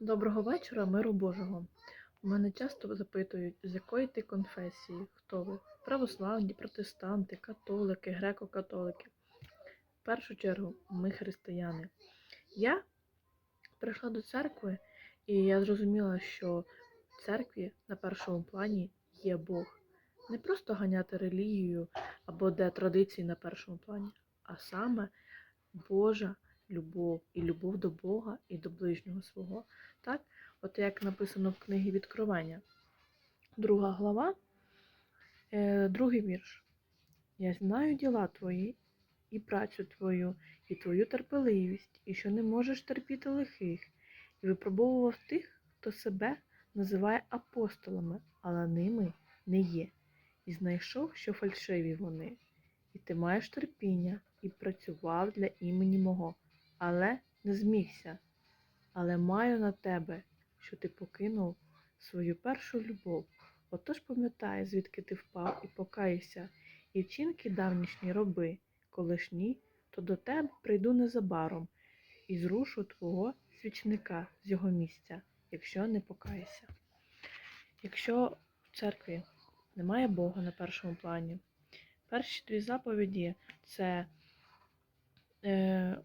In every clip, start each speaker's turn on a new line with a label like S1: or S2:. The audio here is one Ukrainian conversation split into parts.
S1: Доброго вечора, миру Божого. У мене часто запитують, з якої ти конфесії, хто ви? Православні, протестанти, католики, греко-католики. В першу чергу, ми християни. Я прийшла до церкви, і я зрозуміла, що в церкві на першому плані є Бог. Не просто ганяти релігію або де традиції на першому плані, а саме Божа любов і любов до Бога і до ближнього свого. Так? От як написано в книгі Відкривання, друга глава, е, другий вірш. Я знаю діла твої і працю твою, і твою терпеливість, і що не можеш терпіти лихих, і випробовував тих, хто себе називає апостолами, але ними не є, і знайшов, що фальшиві вони. І ти маєш терпіння, і працював для імені мого, але не змігся. Але маю на тебе, що ти покинув свою першу любов. Отож пам'ятай, звідки ти впав, і покайся, і вчинки давнішні роби, коли ж ні, то до тебе прийду незабаром і зрушу твого свічника з його місця, якщо не покаєшся. Якщо в церкві немає Бога на першому плані, перші дві заповіді це е,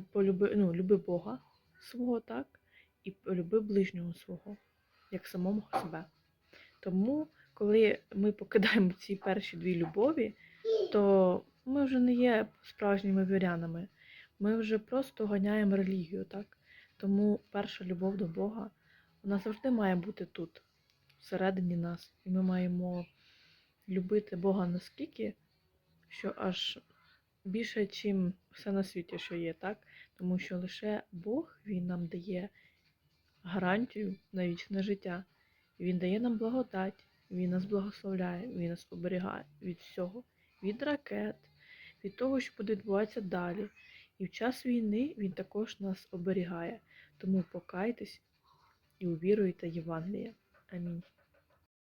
S1: полюби, ну, люби Бога свого, так, і люби ближнього свого, як самого себе. Тому, коли ми покидаємо ці перші дві любові, то ми вже не є справжніми вірянами. Ми вже просто ганяємо релігію, так? Тому перша любов до Бога, вона завжди має бути тут, всередині нас. І ми маємо любити Бога наскільки, що аж більше, чим все на світі, що є, так? Тому що лише Бог Він нам дає гарантію на вічне життя. Він дає нам благодать, Він нас благословляє, Він нас оберігає від всього, від ракет, від того, що буде відбуватися далі. І в час війни Він також нас оберігає. Тому покайтесь і увіруйте Євангеліє. Амінь.